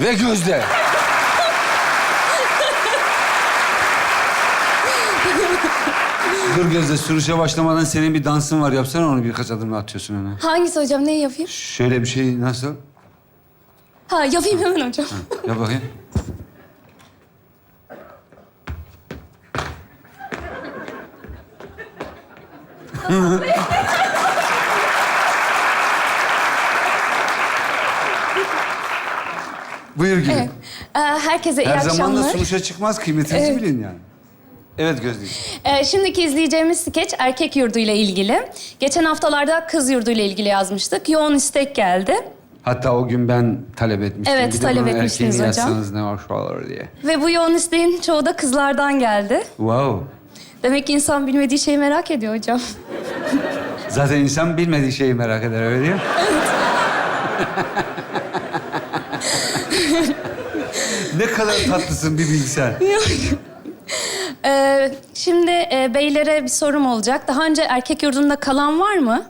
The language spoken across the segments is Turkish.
Ve Gözde. Dur Gözde, sürüşe başlamadan senin bir dansın var. Yapsana onu birkaç adımla atıyorsun öne. Hangisi hocam? Neyi yapayım? Şöyle bir şey nasıl? Ha yapayım hemen hocam. Yap bakayım. Buyur gülüm. Evet. Ee, herkese iyi Her zaman da akşamlar. sunuşa çıkmaz, kıymetinizi Evet. bilin yani. Evet Gözde. Ee, şimdiki izleyeceğimiz skeç erkek yurduyla ilgili. Geçen haftalarda kız yurduyla ilgili yazmıştık. Yoğun istek geldi. Hatta o gün ben talep etmiştim. Evet, Bir de talep bunu etmiştiniz erkeğini hocam. yazsanız ne hoş olur diye. Ve bu yoğun isteğin çoğu da kızlardan geldi. Wow. Demek ki insan bilmediği şeyi merak ediyor hocam. Zaten insan bilmediği şeyi merak eder öyle değil mi? ne kadar tatlısın bir bilsen. Ee, şimdi e, beylere bir sorum olacak. Daha önce erkek yurdunda kalan var mı?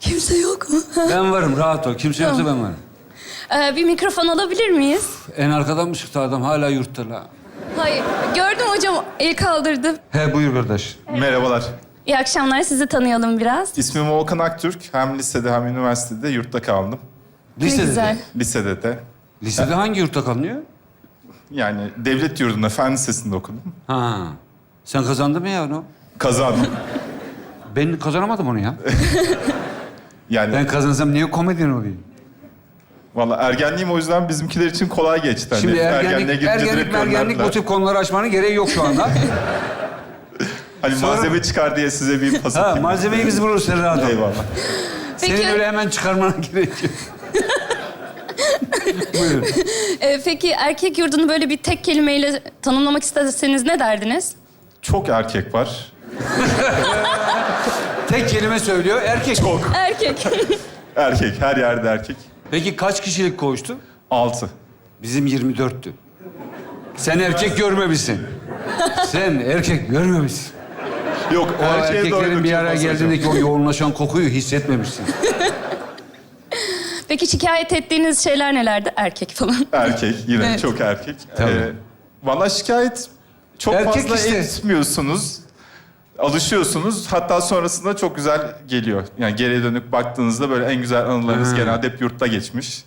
Kimse yok mu? Ben varım rahat ol. Kimse yoksa ben varım. Ee, bir mikrofon alabilir miyiz? En arkadan mı çıktı adam? Hala yurtta la. Hayır. Gördüm hocam el kaldırdı. He buyur kardeş. Merhabalar. İyi akşamlar. Sizi tanıyalım biraz. İsmim Volkan Aktürk. Hem lisede hem üniversitede yurtta kaldım. Lisede ne güzel. de. Lisede de. Lisede hangi yurtta kalınıyor? Yani devlet yurdunda, fen lisesinde okudum. Ha. Sen kazandın mı ya onu? Kazandım. Ben kazanamadım onu ya. Yani Ben kazansam niye komedyen olayım? valla ergenliğim o yüzden bizimkiler için kolay geçti. Hani Şimdi ergenlik, girince ergenlik, direkt mergenlik gönderdiler. bu tip konuları açmanın gereği yok şu anda. Hani Sonra- malzeme çıkar diye size bir pas ha, atayım. malzemeyi biz buluruz sen rahat ol. Eyvallah. Peki, Senin öyle hemen çıkarmana gerek yok. Buyurun. e, peki erkek yurdunu böyle bir tek kelimeyle tanımlamak isteseniz ne derdiniz? Çok erkek var. Tek kelime söylüyor, erkek. Çok. Erkek. Erkek. Her yerde erkek. Peki kaç kişilik koğuştu? Altı. Bizim 24'tü. Sen erkek görmemişsin. Sen erkek görmemişsin. Yok O erkeklerin doyduk bir araya hocam. geldiğindeki o yoğunlaşan kokuyu hissetmemişsin. Peki şikayet ettiğiniz şeyler nelerdi? Erkek falan. Erkek. Yine Evet. çok erkek. Tabii. Ee, Valla şikayet çok Erkek fazla işte. etmiyorsunuz. Alışıyorsunuz. Hatta sonrasında çok güzel geliyor. Yani geriye dönük baktığınızda böyle en güzel anılarınız Ha. genelde hep yurtta geçmiş.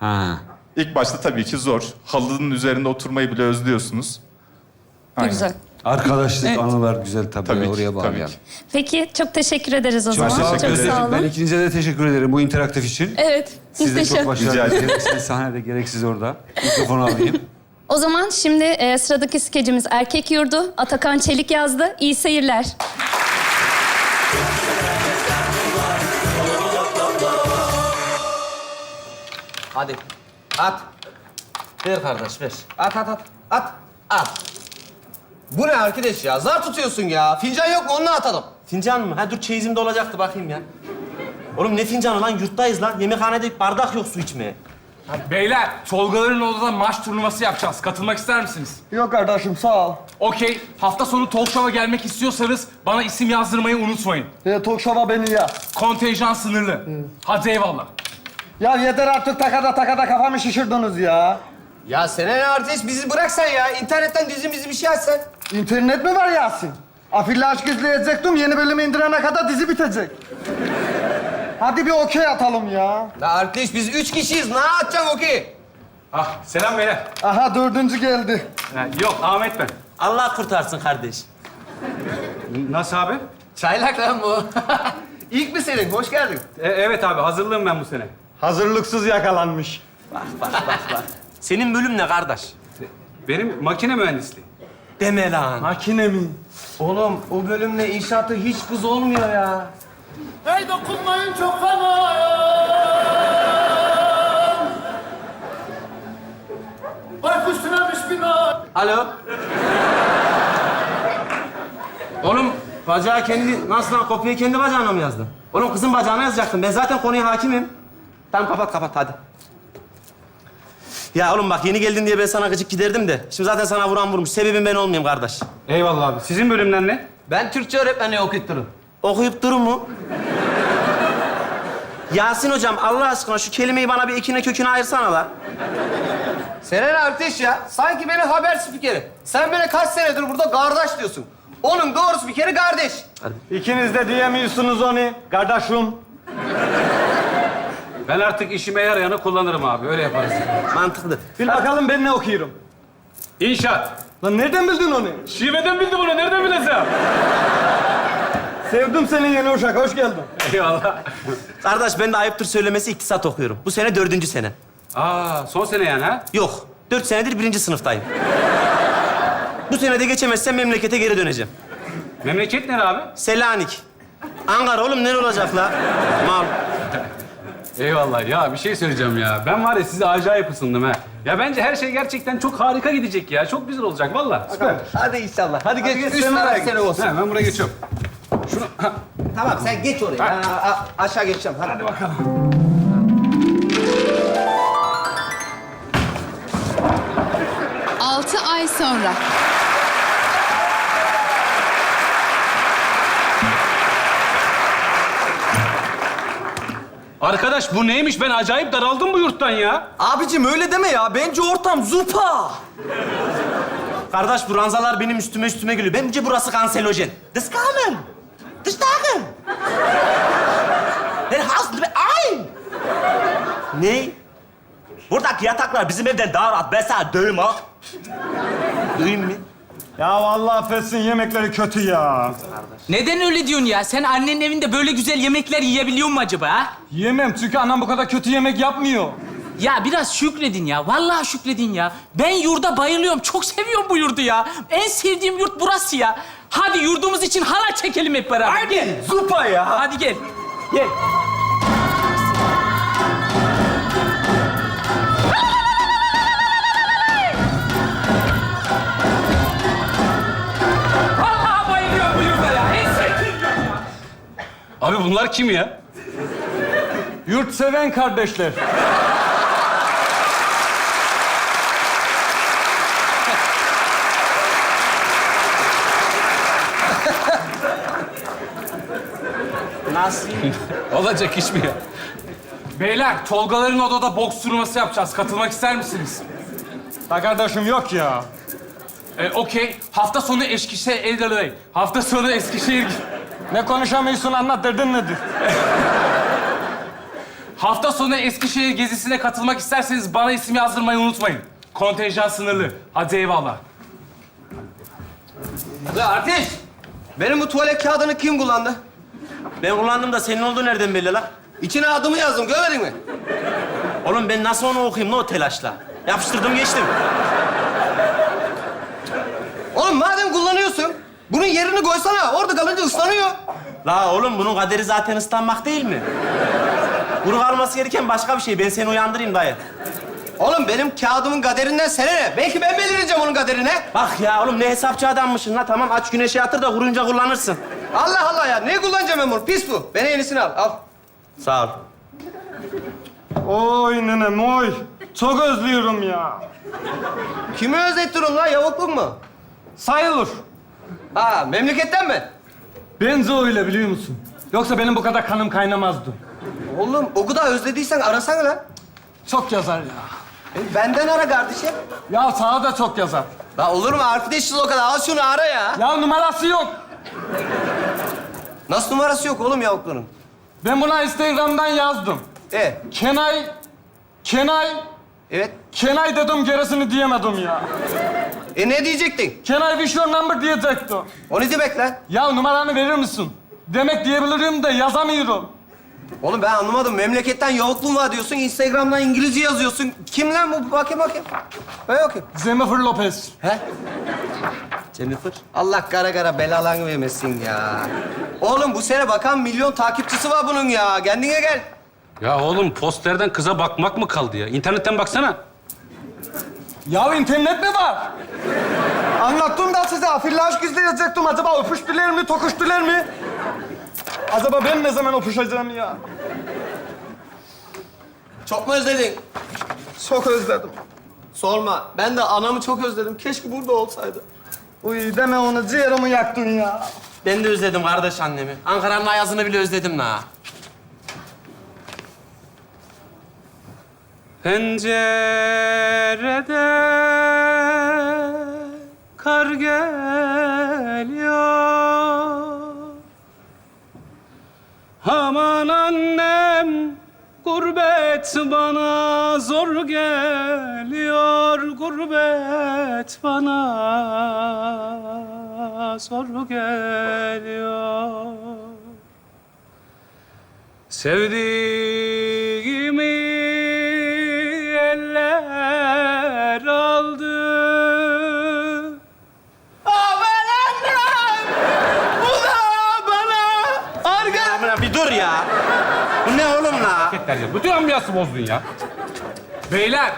Ha. İlk başta tabii ki zor. Halının üzerinde oturmayı bile özlüyorsunuz. Ne Aynen. güzel. Arkadaşlık, Evet. anılar güzel tabii. Tabii ki, Oraya tabii bağlayalım. ki. Peki çok teşekkür ederiz o Çok zaman. sağ olun. Çok ederim. sağ olun. Ben ikinize de teşekkür ederim bu interaktif için. Evet. Siz de muhteşem. çok Rica başarılı. ederim. Gerek sen sahnede gerek siz orada. Mikrofonu alayım. O zaman şimdi e, sıradaki skecimiz Erkek Yurdu. Atakan Çelik yazdı. İyi seyirler. Hadi. At. Ver kardeş ver. At at at. At. At. Bu ne arkadaş ya? Zar tutuyorsun ya. Fincan yok mu? Onunla atalım. Fincan mı? Ha dur çeyizimde olacaktı bakayım ya. Oğlum ne fincanı lan? Yurttayız lan. Yemekhanede bardak yok su içmeye. Beyler, Tolgaların odada maç turnuvası yapacağız. Katılmak ister misiniz? Yok kardeşim sağ ol. Okey. Hafta sonu talk show'a gelmek istiyorsanız bana isim yazdırmayı unutmayın. E, talk show'a beni ya. Kontenjan sınırlı. Hadi eyvallah. Ya yeter artık takada takada kafamı şişirdiniz ya. Ya sen ne artist? Bizi bırak sen ya. İnternetten dizimizi bir şey aç sen. İnternet mi var Yasin? Afilli aşk izleyecektim. Yeni bölümü indirene kadar dizi bitecek. Hadi bir okey atalım ya. La arkadaş biz üç kişiyiz. Ne atacağım okey? Ah, selam beyler. Aha dördüncü geldi. yok, Ahmet ben. Allah kurtarsın kardeş. Nasıl abi? Çaylak lan bu. İlk mi senin? Hoş geldin. E, evet abi, hazırlığım ben bu sene. Hazırlıksız yakalanmış. Bak bak bak bak. Senin bölüm ne kardeş? Benim makine mühendisliği. Deme lan. Makine mi? Oğlum o bölümle inşaatı hiç kız olmuyor ya. Hey dokunmayın çok fena Baykuş tünemiş bina Alo. Oğlum bacağı kendi, nasıl lan kopyayı kendi bacağına mı yazdın? Oğlum kızın bacağına yazacaktım. Ben zaten konuya hakimim. Tamam kapat kapat hadi. Ya oğlum bak yeni geldin diye ben sana gıcık giderdim de. Şimdi zaten sana vuran vurmuş. Sebebim ben olmayayım kardeş. Eyvallah abi. Sizin bölümler ne? Ben Türkçe öğretmenliği okuyup durun. Okuyup durun mu? Yasin hocam Allah aşkına şu kelimeyi bana bir ekine köküne ayırsana lan. Seren arkadaş ya. Sanki benim haber spikeri. Sen bana kaç senedir burada kardeş diyorsun. Onun doğru spikeri kardeş. İkiniz de diyemiyorsunuz onu. Kardeşim. Ben artık işime yarayanı kullanırım abi. Öyle yaparız. Mantıklı. Bil bakalım ben ne okuyorum. İnşaat. Lan nereden bildin onu? Şiveden bildi bunu. Nereden bilesin? Sevdim seni yeni uşak. Hoş geldin. Eyvallah. Kardeş ben de ayıptır söylemesi iktisat okuyorum. Bu sene dördüncü sene. Aa, son sene yani ha? Yok. Dört senedir birinci sınıftayım. Bu sene de geçemezsem memlekete geri döneceğim. Memleket nere abi? Selanik. Ankara oğlum ne olacak la? Mal. Eyvallah. Ya bir şey söyleyeceğim ya. Ben var ya size acayip ısındım ha. Ya bence her şey gerçekten çok harika gidecek ya. Çok güzel olacak vallahi. Süper. Hadi inşallah. Hadi geç. geç, Üç sen oraya tane git. sene olsun. Ha, ben buraya geçiyorum. Şunu... Ha. Tamam sen geç oraya. Ben a- a- aşağı geçeceğim. Hadi. Hadi bakalım. Altı ay sonra. Arkadaş bu neymiş? Ben acayip daraldım bu yurttan ya. Abicim öyle deme ya. Bence ortam zupa. Kardeş bu ranzalar benim üstüme üstüme gülüyor. Bence burası kanserojen. Dışkanın. Dışkanın. Her hast ein. Ne? Buradaki yataklar bizim evden daha rahat. Mesela dövüm ha. Dövüm mi? Ya vallahi affetsin yemekleri kötü ya. Neden öyle diyorsun ya? Sen annenin evinde böyle güzel yemekler yiyebiliyor mu acaba ha? Yemem çünkü annem bu kadar kötü yemek yapmıyor. Ya biraz şükredin ya. Vallahi şükredin ya. Ben yurda bayılıyorum. Çok seviyorum bu yurdu ya. En sevdiğim yurt burası ya. Hadi yurdumuz için hala çekelim hep beraber. Gel. Zupa ya. Hadi gel. Gel. Abi bunlar kim ya? Yurtseven kardeşler. Nasıl? Olacak iş mi ya? Beyler, Tolgaların odada boks turnuvası yapacağız. Katılmak ister misiniz? Ha kardeşim yok ya. Ee, Okey. Hafta sonu Eskişehir... Hafta sonu Eskişehir... Ne konuşamıyorsun anlat derdin nedir? Hafta sonu Eskişehir gezisine katılmak isterseniz bana isim yazdırmayı unutmayın. Kontenjan sınırlı. Hadi eyvallah. Ya Arteş, benim bu tuvalet kağıdını kim kullandı? Ben kullandım da senin olduğu nereden belli lan? İçine adımı yazdım, görmedin mi? Oğlum ben nasıl onu okuyayım ne o telaşla? Yapıştırdım geçtim. Oğlum madem kullanıyorsun, bunun yerini koysana. Orada kalınca ıslanıyor. La oğlum bunun kaderi zaten ıslanmak değil mi? Kuru kalması gereken başka bir şey. Ben seni uyandırayım dayı. Oğlum benim kağıdımın kaderinden sene ne? Belki ben belirleyeceğim onun kaderine. Bak ya oğlum ne hesapçı adammışsın la. Tamam aç güneşe yatır da kurunca kullanırsın. Allah Allah ya. Ne kullanacağım ben bunu? Pis bu. Beni yenisini al. Al. Sağ ol. Oy nenem oy. Çok özlüyorum ya. Kimi özlettirin la? Yavukluk mu? Sayılır. Ha memleketten mi? Benzi öyle biliyor musun? Yoksa benim bu kadar kanım kaynamazdı. Oğlum o kadar özlediysen arasana lan. Çok yazar ya. E, benden ara kardeşim. Ya sana da çok yazar. La olur mu? Arkadaşız o kadar. Al şunu ara ya. Ya numarası yok. Nasıl numarası yok oğlum yavuklunun? Ben buna Instagram'dan yazdım. E, Kenay, Kenay, evet. Kenay dedim gerisini diyemedim ya. E ne diyecektin? Kenay wish your number diyecektim. O ne demek lan? Ya numaranı verir misin? Demek diyebilirim de yazamıyorum. Oğlum ben anlamadım. Memleketten yavukluğun var diyorsun. Instagram'dan İngilizce yazıyorsun. Kim lan bu? Bakayım bakayım. Ver bakayım. Jennifer Lopez. He? Jennifer. Allah kara kara belalarını vermesin ya. Oğlum bu sene bakan milyon takipçisi var bunun ya. Kendine gel. Ya oğlum posterden kıza bakmak mı kaldı ya? İnternetten baksana. Ya internet mi var? Anlattım da size afille aşk izleyecektim. Acaba öpüştüler mi, tokuştular mı? Acaba ben ne zaman öpüşeceğim ya? Çok mu özledin? Çok özledim. Sorma. Ben de anamı çok özledim. Keşke burada olsaydı. Uy deme onu, ciğerimi yaktın ya. Ben de özledim kardeş annemi. Ankara'nın ayazını bile özledim la. Pencerede kar geliyor. Aman annem gurbet bana zor geliyor. Gurbet bana zor geliyor. Sevdiğimi la? Yeter ya. Bütün ambiyansı bozdun ya. Beyler,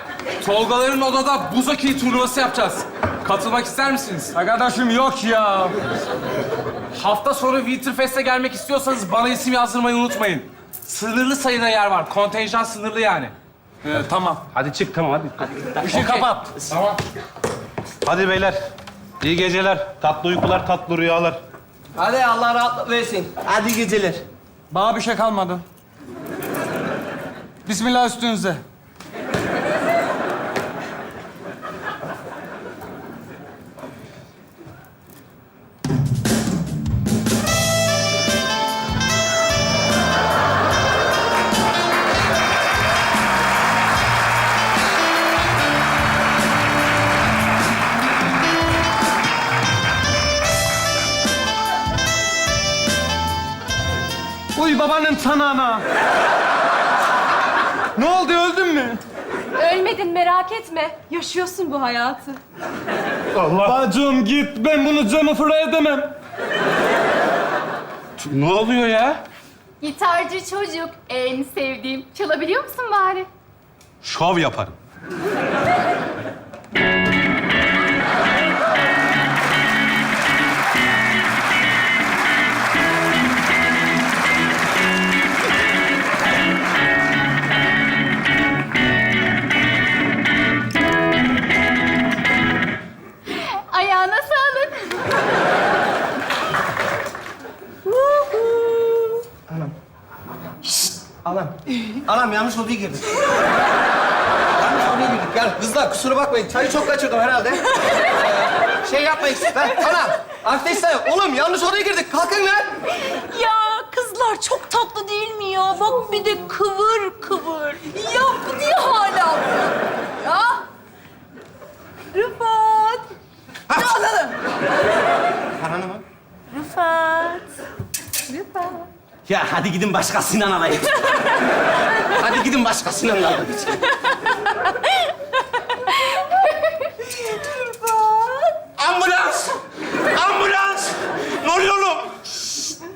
Tolgaların odada buz hokeyi turnuvası yapacağız. Katılmak ister misiniz? Arkadaşım yok ya. Hafta sonu Winterfest'e gelmek istiyorsanız bana isim yazdırmayı unutmayın. Sınırlı sayıda yer var. Kontenjan sınırlı yani. Ee, tamam. Hadi çık tamam hadi. Işığı kapat. Tamam. Hadi beyler. İyi geceler. Tatlı uykular, tatlı rüyalar. Hadi Allah rahatlık versin. Hadi geceler. Bana bir şey kalmadı. Bismillah üstünüze. Uy babanın tanağına. Ne oldu öldün mü? Ölmedin merak etme. Yaşıyorsun bu hayatı. Bacım git ben bunu Jennifer'a edemem. Ne oluyor ya? Gitarcı çocuk en sevdiğim. Çalabiliyor musun bari? Şov yaparım. Anam. Anam yanlış odaya girdik. yanlış odaya girdik. Yani kızlar kusura bakmayın. Çayı çok kaçırdım herhalde. Ee, şey yapmayın. Ben, anam. Arkadaşlar. Oğlum yanlış odaya girdik. Kalkın lan. Ya kızlar çok tatlı değil mi ya? Bak bir de kıvır kıvır. Ya bu niye hala bu? Ya? Rıfat. Ananı mı? Rıfat. Ya hadi gidin başka Sinan alayım. hadi gidin başka Sinan alayım. Ambulans! Ambulans! Ne oluyor oğlum?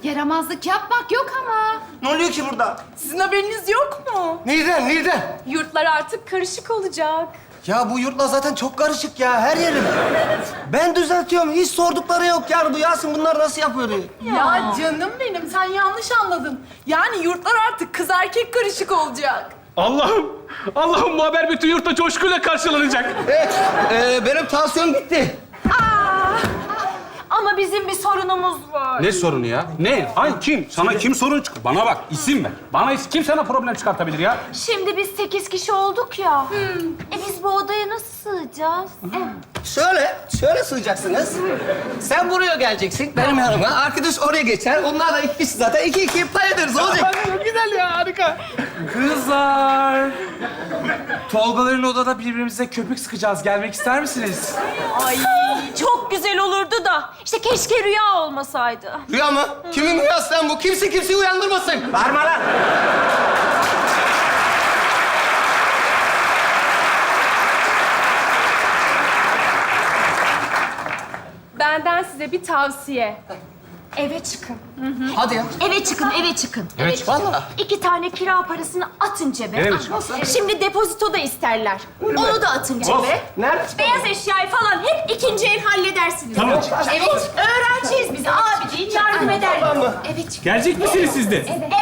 Yaramazlık yapmak yok ama. Ne oluyor ki burada? Sizin haberiniz yok mu? Nereden, nereden? Yurtlar artık karışık olacak. Ya bu yurtlar zaten çok karışık ya, her yerim. Ben düzeltiyorum, hiç sordukları yok. Yani bu Yasin bunlar nasıl yapıyor diye. Ya. canım benim sen yanlış anladın. Yani yurtlar artık kız erkek karışık olacak. Allah'ım, Allah'ım bu haber bütün yurtta coşkuyla karşılanacak. Evet, ee, benim tansiyon gitti. Ama bizim bir sorunumuz var. Ne sorunu ya? Ne? Hangi kim? Sana kim sorun çık? Bana bak, isim ver. Bana is- kim sana problem çıkartabilir ya? Şimdi biz sekiz kişi olduk ya. E biz bu odaya nasıl sığacağız? Şöyle, şöyle sığacaksınız. Sen buraya geleceksin, benim yanıma. Arkadaş oraya geçer. Onlar da iki kişi zaten. iki iki pay ederiz. Olacak. Güzel ya harika. Kızlar. Tolgaların odada birbirimize köpük sıkacağız. Gelmek ister misiniz? Ay çok güzel olurdu da. İşte keşke rüya olmasaydı. Rüya mı? Kimin rüyası lan bu? Kimse kimseyi uyandırmasın. Bağırma lan. Benden size bir tavsiye. Eve çıkın. Hadi ya. Eve çıkın, eve çıkın. Evet. Vallahi. İki tane kira parasını atın cebe. Eve mi Şimdi depozito da isterler. Onu da atın cebe. Nerede? Beyaz eşyayı falan hep ikinci el halledersiniz. Tamam. Evet, öğrenciyiz biz. Abi deyin yardım ederler. mı? Evet, çıkın. Gelecek misiniz siz de? Evet,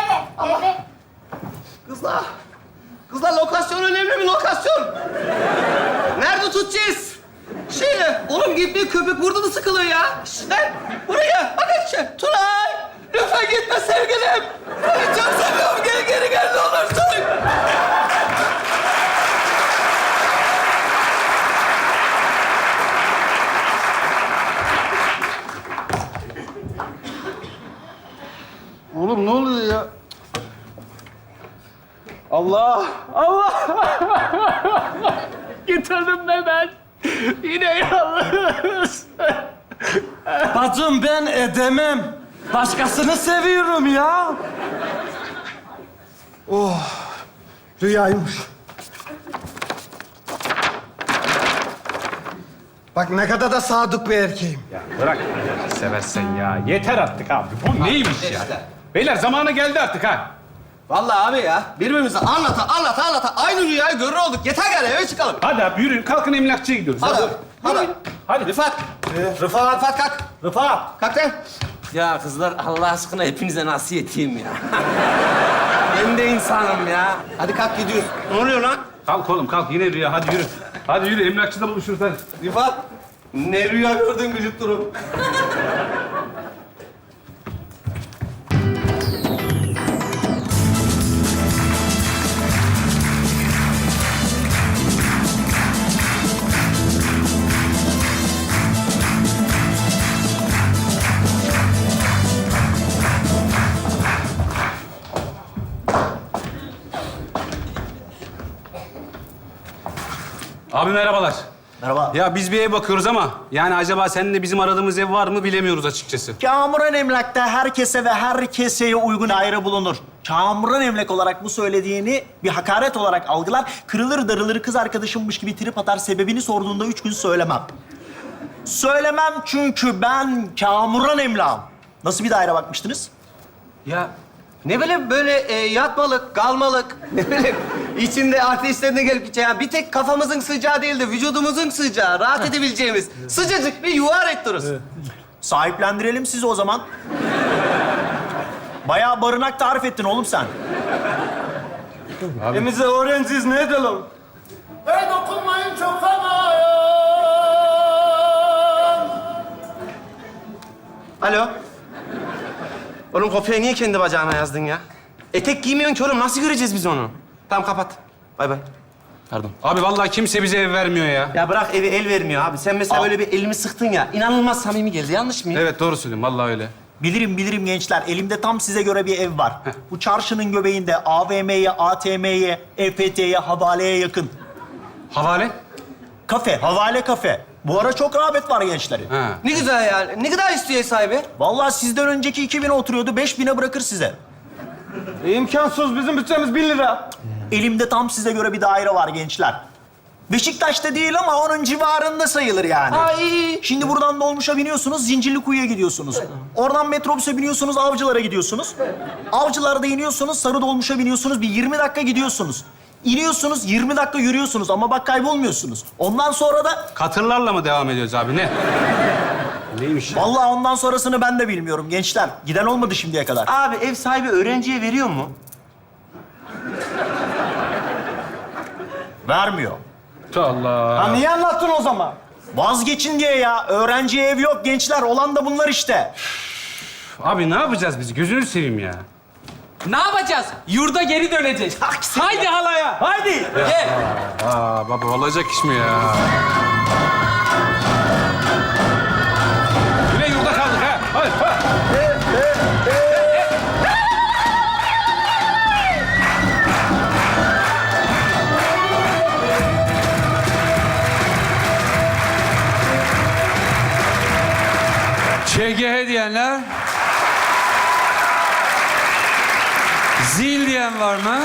evet. Kızlar. Kızlar lokasyon önemli mi? Lokasyon. Nerede tutacağız? Şey, oğlum gitme köpek burada mı sıkılıyor ya? Şişler, buraya, bakın şu. Tunay, lütfen gitme sevgilim. Seni çok seviyorum, gel geri gel ne olursun. Oğlum ne oluyor ya? Allah! Allah! Gitarım be ben. Yine yalnız. Bacım ben edemem. Başkasını seviyorum ya. Oh, rüyaymış. Bak ne kadar da sadık bir erkeğim. Ya bırak seversen ya. Yeter artık abi. Bu neymiş ya? Beyler zamanı geldi artık ha. Vallahi abi ya birbirimize anlata anlata anlata aynı rüyayı görür olduk. Yeter gel eve çıkalım. Hadi abi yürüyün. Kalkın emlakçıya gidiyoruz. Hadi. Hadi. Hadi. Rıfat. Rıfat. Rıfat kalk. Rıfat. Kalk lan. Ya kızlar Allah aşkına hepinize nasıl yeteyim ya. ben de insanım ya. Hadi kalk gidiyoruz. Ne oluyor lan? Kalk oğlum kalk. Yine rüya. Hadi yürü. Hadi yürü. Emlakçıda buluşuruz hadi. Rıfat. Ne rüya gördün gülüp durun. Abi merhabalar. Merhaba. Ya biz bir ev bakıyoruz ama yani acaba senin de bizim aradığımız ev var mı bilemiyoruz açıkçası. Kamuran emlakta herkese ve herkeseye uygun ayrı bulunur. Kamuran emlak olarak bu söylediğini bir hakaret olarak algılar. Kırılır darılır kız arkadaşımmış gibi trip atar. Sebebini sorduğunda üç gün söylemem. Söylemem çünkü ben Kamuran emlakım. Nasıl bir daire bakmıştınız? Ya ne bileyim böyle e, yatmalık, kalmalık, ne bileyim içinde artistlerin de gelip gideceği. Yani bir tek kafamızın sıcağı değil de vücudumuzun sıcağı, rahat edebileceğimiz sıcacık bir yuva arayıp Sahiplendirelim sizi o zaman. Bayağı barınak tarif ettin oğlum sen. Evimize öğrenciyiz ne edelim? Hey dokunmayın çok fenayım. Alo. Oğlum kopyayı niye kendi bacağına yazdın ya? Etek giymiyorsun ki oğlum, nasıl göreceğiz biz onu? Tamam kapat. Bay bay. Pardon. Abi vallahi kimse bize ev vermiyor ya. Ya bırak evi el vermiyor abi. Sen mesela Al. öyle bir elimi sıktın ya. İnanılmaz samimi geldi. Yanlış mıyım? Evet doğru söylüyorsun vallahi öyle. Bilirim bilirim gençler. Elimde tam size göre bir ev var. Bu çarşının göbeğinde AVM'ye, ATM'ye, EFT'ye, havaleye yakın. Havale? Kafe, havale kafe. Bu ara çok rağbet var gençlerin. Ha. Ne güzel ya. Ne kadar istiyor ev sahibi? Vallahi sizden önceki 2000'e oturuyordu, 5000'e bırakır size. İmkansız bizim bütçemiz bin lira. Elimde tam size göre bir daire var gençler. Beşiktaş'ta değil ama onun civarında sayılır yani. Ay. Şimdi buradan dolmuşa biniyorsunuz, Zincirlikuyu'ya gidiyorsunuz. Oradan metrobüse biniyorsunuz, Avcılar'a gidiyorsunuz. Avcılar'da iniyorsunuz, Sarı Dolmuş'a biniyorsunuz, bir 20 dakika gidiyorsunuz. İniyorsunuz, 20 dakika yürüyorsunuz ama bak kaybolmuyorsunuz. Ondan sonra da... Katırlarla mı devam ediyoruz abi ne? Neymiş ya? Vallahi ondan sonrasını ben de bilmiyorum gençler. Giden olmadı şimdiye kadar. Abi ev sahibi öğrenciye veriyor mu? Vermiyor. Allah. Ha niye anlattın o zaman? Vazgeçin diye ya. Öğrenciye ev yok gençler. Olan da bunlar işte. Abi ne yapacağız biz? Gözünü seveyim ya. Ne yapacağız? Yurda geri döneceğiz. Haydi halaya. Haydi. Gel. Aa baba olacak iş mi ya? Yine yurda kaldık ha. Hadi. hadi. ÇGH diyenler? Zil diyen var mı?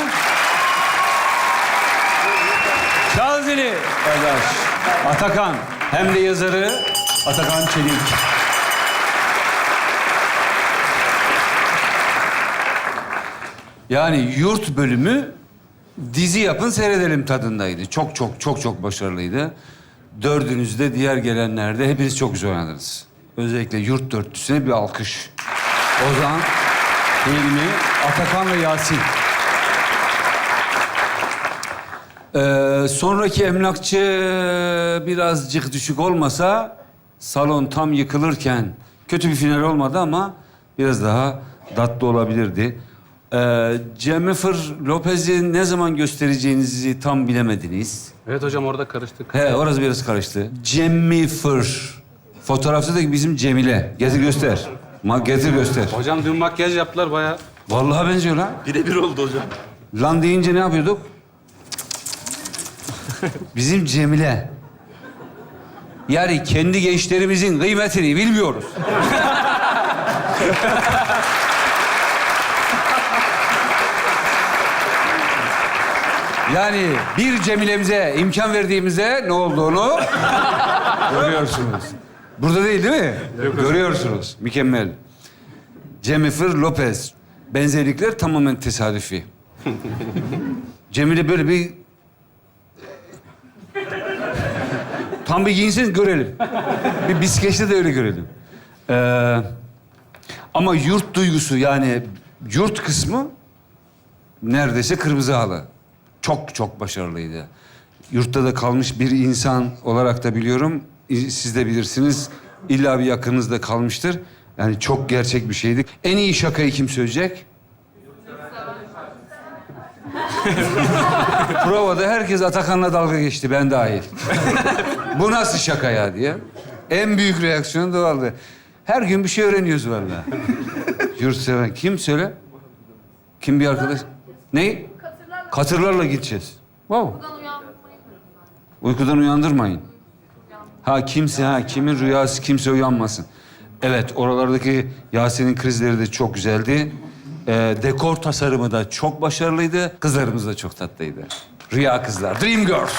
Çal zili. Arkadaş. Atakan. Hem de yazarı Atakan Çelik. Yani yurt bölümü dizi yapın seyredelim tadındaydı. Çok çok çok çok başarılıydı. Dördünüz de diğer gelenlerde hepiniz çok güzel oynadınız. Özellikle yurt dörtlüsüne bir alkış. Ozan, Hilmi, Atakan ve Yasin. Ee, sonraki emlakçı birazcık düşük olmasa salon tam yıkılırken kötü bir final olmadı ama biraz daha tatlı olabilirdi. Ee, Jennifer Lopez'i ne zaman göstereceğinizi tam bilemediniz. Evet hocam orada karıştık. He, orası biraz karıştı. Jennifer. Fotoğrafta da bizim Cemile. Getir göster. Ma getir göster. Hocam dün makyaj yaptılar bayağı. Vallahi benziyor lan. Birebir oldu hocam. Lan deyince ne yapıyorduk? Bizim Cemile. Yani kendi gençlerimizin kıymetini bilmiyoruz. Yani bir Cemile'mize imkan verdiğimizde ne olduğunu görüyorsunuz. Burada değil değil mi? Görüyorsunuz. Mükemmel. Jennifer Lopez. Benzerlikler tamamen tesadüfi. Cemile böyle bir... Tam bir giyinsin görelim. Bir biskeçte de öyle görelim. Ee, ama yurt duygusu yani yurt kısmı neredeyse kırmızı halı. Çok çok başarılıydı. Yurtta da kalmış bir insan olarak da biliyorum. Siz de bilirsiniz. İlla bir yakınınız da kalmıştır. Yani çok gerçek bir şeydi. En iyi şakayı kim söyleyecek? Provada herkes Atakan'la dalga geçti, ben dahil. Bu nasıl şaka ya diye. En büyük reaksiyon da vardı. Her gün bir şey öğreniyoruz vallahi. Yurtseven. Kim söyle? Kim bir arkadaş? Ne? Katırlarla gideceğiz. Wow. Uykudan uyandırmayın. Ha kimse ha kimin rüyası kimse uyanmasın. Evet oralardaki Yasin'in krizleri de çok güzeldi. Ee, dekor tasarımı da çok başarılıydı. Kızlarımız da çok tatlıydı. Rüya kızlar, Dream Girls.